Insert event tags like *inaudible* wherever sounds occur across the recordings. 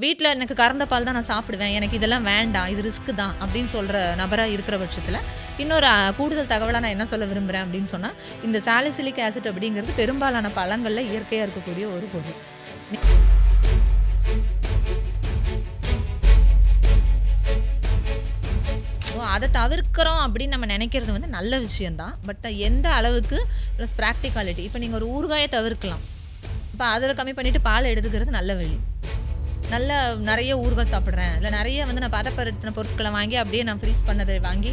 வீட்டில் எனக்கு கறந்த பால் தான் நான் சாப்பிடுவேன். எனக்கு இதெல்லாம் வேண்டாம். இது ரிஸ்க் தான் அப்படின்னு சொல்கிற நபராக இருக்கிற பட்சத்தில் இன்னொரு கூடுதல் தகவலாக நான் என்ன சொல்ல விரும்புகிறேன் அப்படின்னு சொன்னால் இந்த சாலிசிலிக் ஆசிட் அப்படிங்கிறது பெரும்பாலான பழங்களில் இயற்கையாக இருக்கக்கூடிய ஒரு பொருள். ஓ! தவிர்க்கிறோம் அப்படின்னு நம்ம நினைக்கிறது வந்து நல்ல விஷயம் தான். பட் எந்த அளவுக்கு ப்ளஸ் பிராக்டிகாலிட்டி. இப்போ நீங்கள் ஒரு ஊறுகாயை தவிர்க்கலாம். இப்போ அதில் கம்மி பண்ணிவிட்டு பால் எடுத்துக்கிறது நல்ல வழி. நல்ல நிறைய ஊறுகாய் சாப்பிட்றேன் இல்லை நிறைய வந்து நான் பதப்படுத்தின பொருட்களை வாங்கி அப்படியே நான் ஃப்ரீஸ் பண்ணதை வாங்கி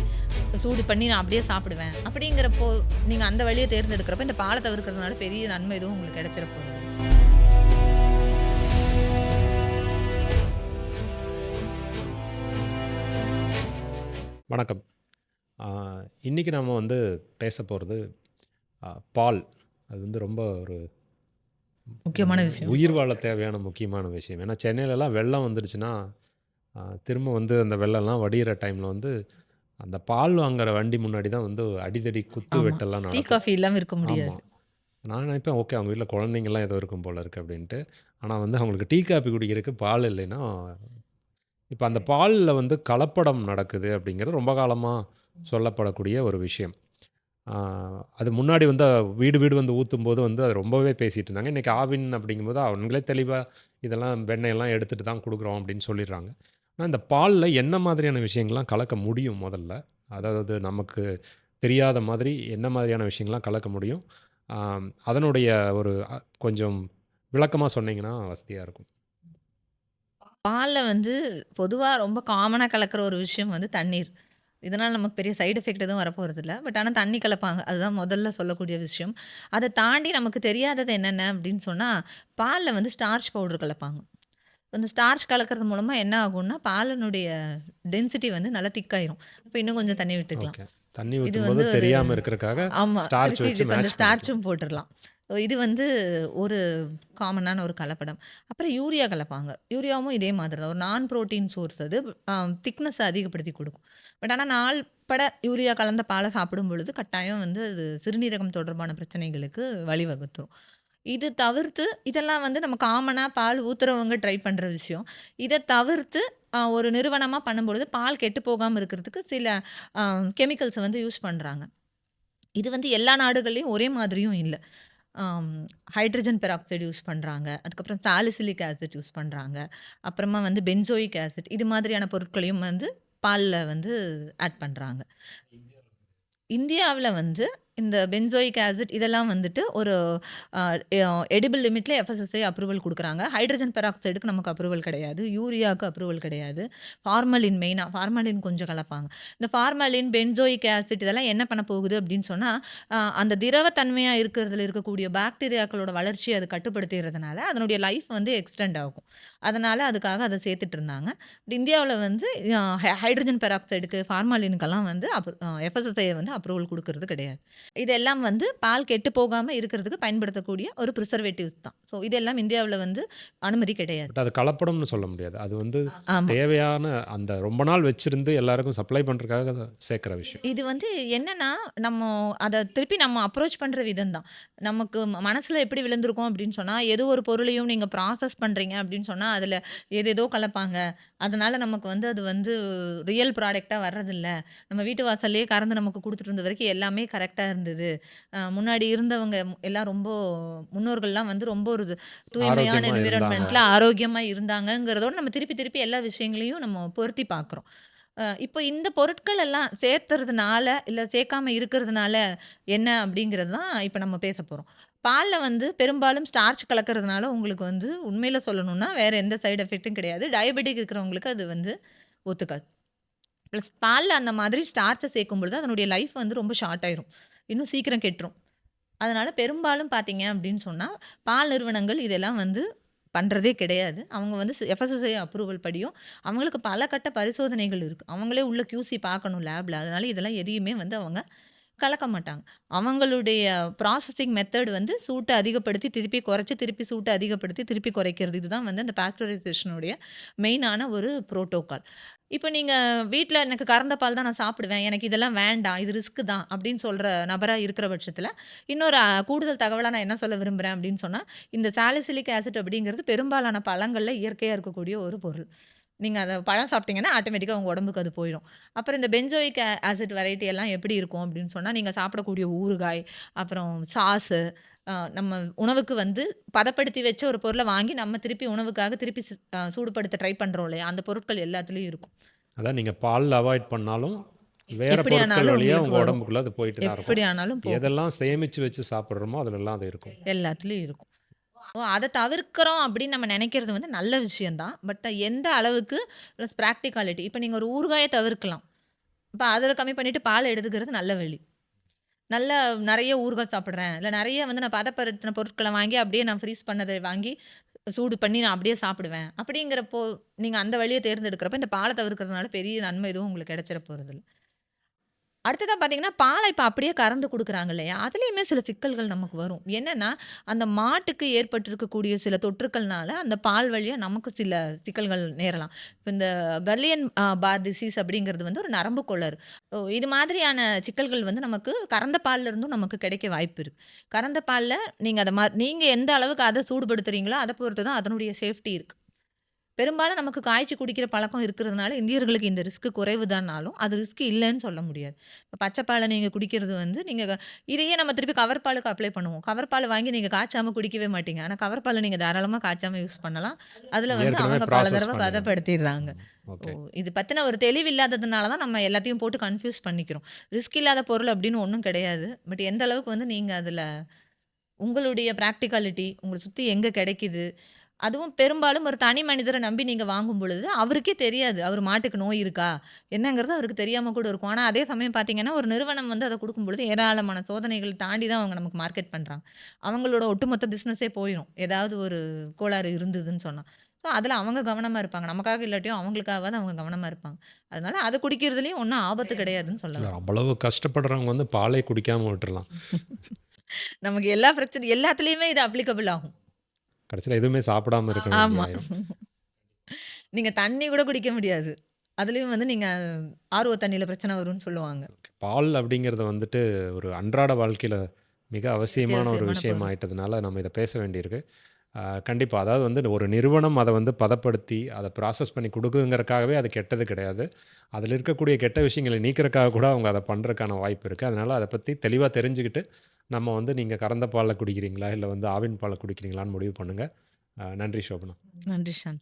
சூடு பண்ணி நான் அப்படியே சாப்பிடுவேன். அப்படிங்கிறப்போ நீங்கள் அந்த வழியை தேர்ந்தெடுக்கிறப்ப இந்த பாலை தவிர்க்கிறதுனால பெரிய நன்மை எதுவும் உங்களுக்கு கிடைச்சிருப்போம் வணக்கம். இன்றைக்கி நம்ம வந்து பேச போகிறது பால். அது வந்து ரொம்ப ஒரு முக்கியமான விஷயம். உயிர் வாழ தேவையான முக்கியமான விஷயம். ஏன்னா சென்னையிலலாம் வெள்ளம் வந்துடுச்சுன்னா, திரும்ப வந்து அந்த வெள்ளம்லாம் வடியிற டைம்ல வந்து, அந்த பால் வாங்குற வண்டி முன்னாடி தான் வந்து அடிதடி குத்து ஆமா. வெட்டெல்லாம் டீ, நடக்கும். காஃபி இல்லாம இருக்க. முடியாது. நான் நினைப்பேன், ஓகே அவங்க வீட்ல குழந்தைங்கலாம் ஏதோ இருக்கும் போல இருக்கு அப்படின்ட்டு. ஆனா வந்து அவங்களுக்கு டீ, காஃபி குடிக்கிறதுக்கு பால் இல்லைன்னா, இப்ப அந்த பால்ல வந்து கலப்படம் நடக்குது அப்படிங்கிறது ரொம்ப காலமா சொல்லப்படக்கூடிய ஒரு விஷயம். ஆ அது முன்னாடி வந்து வீடு வீடு வந்து ஊத்தும்போது வந்து அது ரொம்பவே பேசிட்டு இருந்தாங்க. இன்னைக்கு ஆவின் அப்படிங்கும்போது அவங்களே தெளிவா இதெல்லாம் வெண்ணெயெல்லாம் எடுத்துட்டு தான் குடுக்குறோம் அப்படின்னு சொல்லிடுறாங்க. ஆனா இந்த பால்ல என்ன மாதிரியான விஷயங்கள்லாம் கலக்க முடியும் முதல்ல? அதாவது நமக்கு தெரியாத மாதிரி என்ன மாதிரியான விஷயங்கள்லாம் கலக்க முடியும்? அதனுடைய ஒரு அ கொஞ்சம் விளக்கமா சொன்னீங்கன்னா வசதியா இருக்கும். பால்ல வந்து பொதுவா ரொம்ப காமனா கலக்கிற ஒரு விஷயம் வந்து தண்ணீர். இதனால நமக்கு பெரிய சைட் எஃபெக்ட் எதுவும் வரப்போறதில்ல. பட் ஆனா தண்ணி கலப்பாங்க. அதுதான் முதல்ல சொல்லக்கூடிய விஷயம். அத தாண்டி நமக்கு தெரியாதது என்னென்ன அப்படின்னு சொன்னா, பால்ல வந்து ஸ்டார்ச் பவுடர் கலப்பாங்க. அந்த ஸ்டார்ச் கலக்கிறது மூலமா என்ன ஆகும்னா, பாலினுடைய டென்சிட்டி வந்து நல்லா திக்காயிரும். அப்ப இன்னும் கொஞ்சம் தண்ணி விட்டுக்கலாம். தண்ணி இது வந்து ஒரு தெரியாம இருக்கிறதுக்காக ஆமா. ஸ்டார்ச் திருப்பி வச்சு கொஞ்சம் மேட்ச் பண்ணிக்கலாம். ஸ்டார்ச்சும் போட்டுறலாம். இது வந்து ஒரு காமனான ஒரு கலப்படம். அப்புறம் யூரியா கலப்பாங்க. யூரியாவும் இதே மாதிரி தான். ஒரு நான் புரோட்டீன் சோர்ஸ் அது. அ அதிகப்படுத்தி கொடுக்கும் பட் ஆனால் நாள் பட யூரியா கலந்த பாலை சாப்பிடும் பொழுது கட்டாயம் வந்து அது சிறுநீரகம் தொடர்பான பிரச்சனைகளுக்கு வழிவகுத்துரும். இது தவிர்த்து இதெல்லாம் வந்து நம்ம காமனாக பால் ஊத்துறவங்க ட்ரை பண்ணுற விஷயம். இதை தவிர்த்து ஒரு நிறுவனமாக பண்ணும்பொழுது பால் கெட்டு போகாமல் இருக்கிறதுக்கு சில கெமிக்கல்ஸை வந்து யூஸ் பண்ணுறாங்க இது வந்து எல்லா நாடுகள்லேயும் ஒரே மாதிரியும் இல்லை ஹைட்ரஜன் பெராக்சைடு யூஸ் பண்றாங்க. அதுக்கப்புறம் சாலிசிலிக் ஆசிட் யூஸ் பண்றாங்க. அப்புறமா வந்து பென்சோயிக் ஆசிட் இது மாதிரியான பொருட்களையும் வந்து பால்ல வந்து ஆட் பண்றாங்க. இந்தியாவுல வந்து இந்த பென்சோயிக் ஆசிட் இதெல்லாம் வந்துட்டு ஒரு எடிபிள் லிமிட்ல எஃப்எஸ்எஸ்ஐ அப்ரூவல் கொடுக்குறாங்க ஹைட்ரஜன் பெராக்சைடுக்கு நமக்கு அப்ரூவல் கிடையாது. யூரியாவுக்கு அப்ரூவல் கிடையாது. ஃபார்மலின் மெயினாக ஃபார்மலின் கொஞ்சம் கலப்பாங்க. இந்த ஃபார்மலின், பென்சோயிக் ஆசிட் இதெல்லாம் என்ன பண்ண போகுது அப்படின்னு சொன்னால் அந்த திரவ இருக்கிறதுல இருக்கக்கூடிய பாக்டீரியாக்களோட வளர்ச்சியை அது கட்டுப்படுத்திடுறதுனால அதனுடைய லைஃப் வந்து எக்ஸ்டெண்ட் ஆகும். அதனால் அதுக்காக அதை சேர்த்துட்டு இருந்தாங்க. இந்தியாவில் வந்து ஹை ஹைட்ரஜன் பெராக்சைடுக்கு, ஃபார்மாலினுக்கெல்லாம் வந்து அப் எஃப்எஸ்எஸ்ஐ வந்து அப்ரூவல் கொடுக்கறது கிடையாது. இதெல்லாம் வந்து பால் கெட்டு போகாம இருக்கிறதுக்கு பயன்படுத்தக்கூடிய ஒரு பிரிசர்வேட்டிவ்ஸ் தான். ஸோ இதெல்லாம் இந்தியாவுல வந்து அனுமதி கிடையாது. அது கலப்படம்னு சொல்ல முடியாது. அது வந்து. தேவையான அந்த ரொம்ப நாள் வச்சிருந்து எல்லாருக்கும் சப்ளை பண்றதுக்காக சேர்க்கிற விஷயம். இது வந்து என்னன்னா, நம்ம அத திருப்பி நம்ம அப்ரோச் பண்ற விதம் தான். நமக்கு மனசுல எப்படி விழுந்திருக்கும் அப்படின்னு சொன்னா, ஏதோ ஒரு பொருளையும் நீங்க ப்ராசஸ் பண்றீங்க அப்படின்னு சொன்னா, அதில ஏதேதோ கலப்பாங்க. அதனால நமக்கு வந்து அது வந்து ரியல் ப்ராடக்ட்டா வர்றதில்ல. நம்ம வீட்டு வாசல்லயே கறந்து நமக்கு குடுத்துட்டு இருந்த வரைக்கும் எல்லாமே கரெக்ட்டா இருந்தது. அ முன்னாடி இருந்தவங்க எல்லாம் ரொம்ப முன்னோர்கள்லாம் வந்து ரொம்ப ஒரு தூய்மையான ஆரோக்கியமா இருந்தாங்க. என்விரான்மென்ட்ல ஆரோக்கியமா இருந்தாங்கங்கிறதோட நம்ம திருப்பி திருப்பி எல்லா விஷயங்களையும் நம்ம பொருத்தி பார்க்குறோம். அ இப்போ இந்த பொருட்கள் எல்லாம் சேர்த்துறதுனால, இல்ல சேர்க்காம இருக்கிறதுனால என்ன அப்படிங்கிறது தான் இப்ப நம்ம பேச போறோம். பால்ல வந்து பெரும்பாலும் ஸ்டார்ச் கலக்கிறதுனால உங்களுக்கு வந்து உண்மையில சொல்லணும்னா, வேற எந்த சைட் எஃபெக்ட்டும் கிடையாது. டயபெட்டிக் இருக்கிறவங்களுக்கு அது வந்து ஒத்துக்காது. பிளஸ் பால்ல அந்த மாதிரி ஸ்டார்ச்ச சேர்க்கும் பொழுது அதனுடைய லைஃப் வந்து ரொம்ப ஷார்ட் ஆயிரும். இன்னும் சீக்கிரம் கெட்டுரும். அதனால் பெரும்பாலும் பார்த்தீங்க அப்படின்னு சொன்னால் பால் நிறுவனங்கள் இதெல்லாம் வந்து பண்ணுறதே கிடையாது. அவங்க வந்து எஃப்எஸ்எஸ்ஐ அப்ரூவல் படியும் அவங்களுக்கு பல கட்ட பரிசோதனைகள் இருக்குது அவங்களே உள்ள கியூசி பார்க்கணும் லேபில் அதனால் இதெல்லாம் எதையுமே வந்து அவங்க கலக்க மாட்டாங்க. அவங்களுடைய ப்ராசஸிங் மெத்தட் வந்து சூட்டை அதிகப்படுத்தி, திருப்பி குறைச்சி திருப்பி சூட்டை அதிகப்படுத்தி, திருப்பி குறைக்கிறது. இதுதான் வந்து அந்த பாஸ்டரைசேஷனுடைய மெயினான ஒரு புரோட்டோகால். இப்போ நீங்கள் வீட்டில் எனக்கு கறந்த பால் தான் நான் சாப்பிடுவேன். எனக்கு இதெல்லாம் வேண்டாம். இது ரிஸ்க்கு தான் அப்படின்னு சொல்கிற நபராக இருக்கிற பட்சத்தில் இன்னொரு கூடுதல் தகவலாக நான் என்ன சொல்ல விரும்புகிறேன் அப்படின்னு சொன்னால் இந்த சாலிசிலிக் ஆசிட் அப்படிங்கிறது பெரும்பாலான பழங்களில் இயற்கையாக இருக்கக்கூடிய ஒரு பொருள். நீங்க அத பழம் சாப்பிட்டீங்கன்னா, ஆட்டோமேட்டிக்கா உங்க உடம்புக்கு அது போயிடும். அப்புறம் இந்த பென்சோயிக் ஆசிட் வெரைட்டி எல்லாம் எப்படி இருக்கும் அப்படின்னு சொன்னா, நீங்க சாப்பிடக்கூடிய ஊறுகாய், அப்புறம் சாஸு, நம்ம உணவுக்கு வந்து பதப்படுத்தி வச்ச ஒரு பொருள வாங்கி நம்ம திருப்பி உணவுக்காக திருப்பி சூடுபடுத்த ட்ரை பண்றோம் இல்லையா? அந்த பொருட்கள் எல்லாத்துலயும் இருக்கும். அதான் நீங்க பால்ல அவாய்ட் பண்ணாலும், வேற பொருட்கள் வழியா உங்க. உடம்புக்குள்ள அது போயிட்டு தான் இருக்கும். எதெல்லாம் சேமிச்சு வச்சு சாப்பிடுறோமோ, அதுலலாம் அது இருக்கும். எல்லாத்துலயும் இருக்கும். ஓ! அதை தவிர்க்கிறோம் அப்படின்னு நம்ம நினைக்கிறது வந்து நல்ல விஷயந்தான் பட் எந்த அளவுக்கு ப்ளஸ் ப்ராக்டிகாலிட்டி இப்போ நீங்கள் ஒரு ஊறுகாயை தவிர்க்கலாம். இப்போ அதில் கம்மி பண்ணிவிட்டு பால் எடுத்துக்கிறது நல்ல வழி. நல்ல நிறைய ஊறுகாய் சாப்பிட்றேன் இல்லை நிறைய வந்து நான் பதப்படுத்தின பொருட்களை வாங்கி அப்படியே நான் ஃப்ரீஸ் பண்ணதை வாங்கி சூடு பண்ணி நான் அப்படியே சாப்பிடுவேன். அப்படிங்கிறப்போ, நீங்கள் அந்த வழியை தேர்ந்தெடுக்கிறப்ப இந்த பாலை தவிர்க்கிறதுனால பெரிய நன்மை எதுவும் உங்களுக்கு கிடைச்சிட போகிறது இல்லை அடுத்ததாக பார்த்தீங்கன்னா, பாலை இப்போ அப்படியே கறந்து கொடுக்குறாங்க இல்லையா? அதுலேயுமே சில சிக்கல்கள் நமக்கு வரும். என்னென்னா அந்த மாட்டுக்கு ஏற்பட்டிருக்கக்கூடிய சில தொற்றுக்கள்னால, அந்த பால் வழியாக நமக்கு சில சிக்கல்கள் நேரலாம். இப்போ இந்த கர்லியன் பார் டிசீஸ் அப்படிங்கிறது வந்து ஒரு நரம்பு கொள்ளர் ஓ இது மாதிரியான சிக்கல்கள் வந்து நமக்கு கறந்த பால்ல இருந்தும் நமக்கு கிடைக்க வாய்ப்பு இருக்குது கறந்த பால்ல நீங்கள் அதை மா நீங்கள் எந்த அளவுக்கு அதை சூடுபடுத்துகிறீங்களோ அதை பொறுத்து தான் அதனுடைய சேஃப்டி இருக்குது பெரும்பாலும் நமக்கு காய்ச்சி குடிக்கிற பழக்கம் இருக்கிறதுனால, இந்தியர்களுக்கு இந்த ரிஸ்க் குறைவு தான்னாலும், அது ரிஸ்க் இல்லன்னு சொல்ல முடியாது. இப்ப பச்ச பால நீங்க குடிக்கிறது வந்து நீங்க இதையே நம்ம திருப்பி கவர் பாலுக்கு அப்ளை பண்ணுவோம். கவர் பால் வாங்கி நீங்க காய்ச்சாம குடிக்கவே மாட்டீங்க. ஆனா கவர் பால நீங்க தாராளமா காய்ச்சாம யூஸ் பண்ணலாம். அதுல வந்து அவங்க பல தடவ. பதப்படுத்திடுறாங்க. இது பத்தின ஒரு தெளிவு இல்லாததுனால தான் நம்ம எல்லாத்தையும் போட்டு கன்ஃப்யூஸ் பண்ணிக்கிறோம். ரிஸ்க் இல்லாத பொருள் அப்படின்னு ஒண்ணும் கிடையாது. பட் எந்த அளவுக்கு வந்து நீங்க அதுல உங்களுடைய பிராக்டிகாலிட்டி, உங்கள சுத்தி எங்க கிடைக்குது, அதுவும் பெரும்பாலும் ஒரு தனி மனிதர நம்பி நீங்க வாங்கும் பொழுது, அவருக்கே தெரியாது. அவரு மாட்டுக்கு நோய் இருக்கா? என்னங்கிறது அவருக்கு தெரியாம கூட இருக்கும். ஆனா அதே சமயம் பார்த்தீங்கன்னா, ஒரு நிறுவனம் வந்து அத குடுக்கும்பொழுது ஏராளமான சோதனைகள் தாண்டி தான் அவங்க நமக்கு மார்க்கெட் பண்றாங்க. அவங்களோட ஒட்டுமொத்த பிசினஸே போயிரும். ஏதாவது ஒரு கோளாறு இருந்ததுன்னு சொன்னா. ஸோ அதுல அவங்க கவனமா இருப்பாங்க. நமக்காக இல்லாட்டியும் அவங்களுக்காகவாவது அவங்க கவனமா இருப்பாங்க. அதனால அத குடிக்கிறதுலயும் ஒண்ணும் ஆபத்து கிடையாதுன்னு இல்ல வரேன். அவ்வளவு கஷ்டப்படுறவங்க வந்து பாலே குடிக்காம விட்டுறலாம். *laughs* நமக்கு எல்லா பிரச்சனை எல்லாத்துலயுமே இது அப்ளிகபிள் ஆகும். கடைசியில எதுவுமே சாப்பிடாம இருக்க வேண்டிய ஆமா. ஆயிரும். *laughs* நீங்க தண்ணி கூட குடிக்க முடியாது. அதுலயும் வந்து நீங்க ஆர்ஓ தண்ணீல பிரச்சனை வரும்னு சொல்லுவாங்க. பால் அப்படிங்கிறது வந்துட்டு ஒரு அன்றாட வாழ்க்கையில மிக அவசியமான ஒரு விஷயம். ஆயிட்டதுனால, நம்ம இத பேச வேண்டியிருக்கு. கண்டிப்பாக அதாவது வந்து ஒரு நிறுவனம் அதை வந்து பதப்படுத்தி, அதை ப்ராசஸ் பண்ணி கொடுக்குதுங்கிறக்காகவே அது கெட்டது கிடையாது. அதில் இருக்கக்கூடிய கெட்ட விஷயங்கள நீக்கிறக்காக கூட அவங்க அதை பண்ணுறதுக்கான வாய்ப்பு இருக்குது அதனால் அதை பற்றி தெளிவாக தெரிஞ்சுக்கிட்டு, நம்ம வந்து நீங்கள் கறந்த பாலில் குடிக்கிறீங்களா? இல்லை வந்து ஆவின் பாலை குடிக்கிறீங்களான்னு முடிவு பண்ணுங்கள் நன்றி ஷோபனா. நன்றி ஷான்.